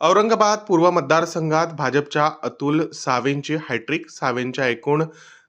औरंगाबाद पूर्व मतदारसंघात भाजपच्या अतुल सावेंची हॅट्रिक सावेंच्या एकूण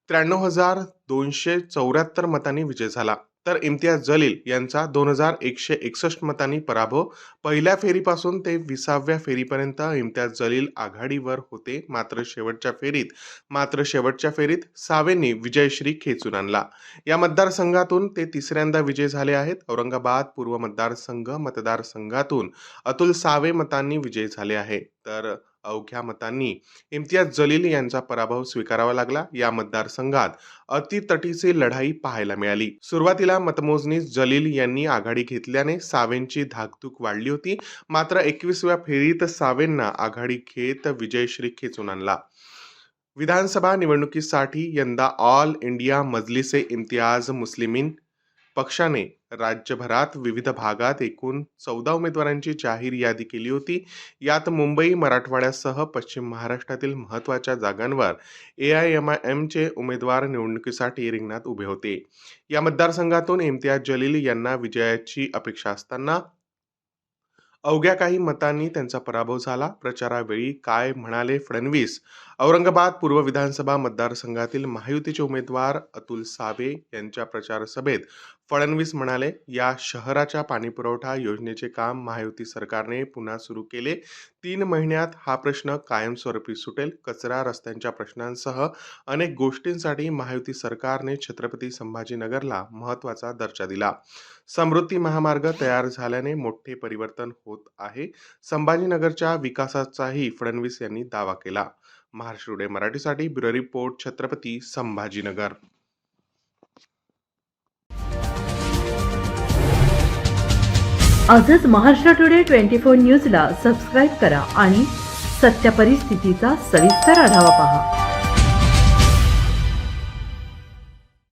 त्र्याण्णव हजार दोनशे चौऱ्याहत्तर मतांनी विजय झाला. तर इम्तियाज जलील यांचा दोन हजार एकशे एकसष्ट मतांनी पराभव. पहिल्या फेरीपासून ते विसाव्या फेरीपर्यंत इम्तियाज जलील आघाडीवर होते मात्र शेवटच्या फेरीत मात्र शेवटच्या फेरीत सावेंनी विजयश्री खेचून आणला. या मतदारसंघातून ते तिसऱ्यांदा विजय झाले आहेत. औरंगाबाद पूर्व मतदारसंघ मतदारसंघातून अतुल सावे मतांनी विजय झाले आहे. तर अवघ्या मतांनी इम्तियाज जलील यांचा पराभव स्वीकारावा लागला. या मतदारसंघात अतितटीची लढाई पाहायला मिळाली. सुरुवातीला मतमोजणीत जलील यांनी आघाडी घेतल्याने सावेंची धाकधूक वाढली होती. मात्र एकवीसव्या फेरीत सावेंना आघाडी घेत विजयश्री खेचून आणला. विधानसभा निवडणुकीसाठी यंदा ऑल इंडिया मजलिसे इम्तियाज मुस्लिमीन पक्षाने राज्यभरात विविध भागात एकूण चौदा उमेदवारांची जाहीर यादी केली होती. यात मुंबई मराठवाड्यासह पश्चिम महाराष्ट्रातील महत्त्वाच्या जागांवर ए आय एम आय एमचे उमेदवार निवडणुकीसाठी रिंगणात उभे होते. या मतदारसंघातून इम्तियाज जलील यांना विजयाची अपेक्षा असताना अवघ्या काही मतांनी त्यांचा पराभव झाला. प्रचारावेळी काय म्हणाले फडणवीस? औरंगाबाद पूर्व विधानसभा मतदारसंघातील महायुतीचे उमेदवार अतुल सावे यांच्या प्रचार सभेत फडणवीस म्हणाले या शहराच्या पाणीपुरवठा योजनेचे काम महायुती सरकारने पुन्हा सुरू केले. तीन महिन्यात हा प्रश्न कायमस्वरूपी सुटेल. कचरा रस्त्यांच्या प्रश्नांसह अनेक गोष्टींसाठी महायुती सरकारने छत्रपती संभाजीनगरला महत्त्वाचा दर्जा दिला. समृद्धी महामार्ग तयार झाल्याने मोठे परिवर्तन होत आहे. संभाजीनगरच्या विकासाचाही फडणवीस यांनी दावा केला. महाराष्ट्र मराठीसाठी ब्युरो रिपोर्ट छत्रपती संभाजीनगर. आजच महाराष्ट्र टुडे ट्वेंटी फोर न्यूजला सबस्क्राईब करा आणि सत्य परिस्थितीचा सविस्तर आढावा पहा.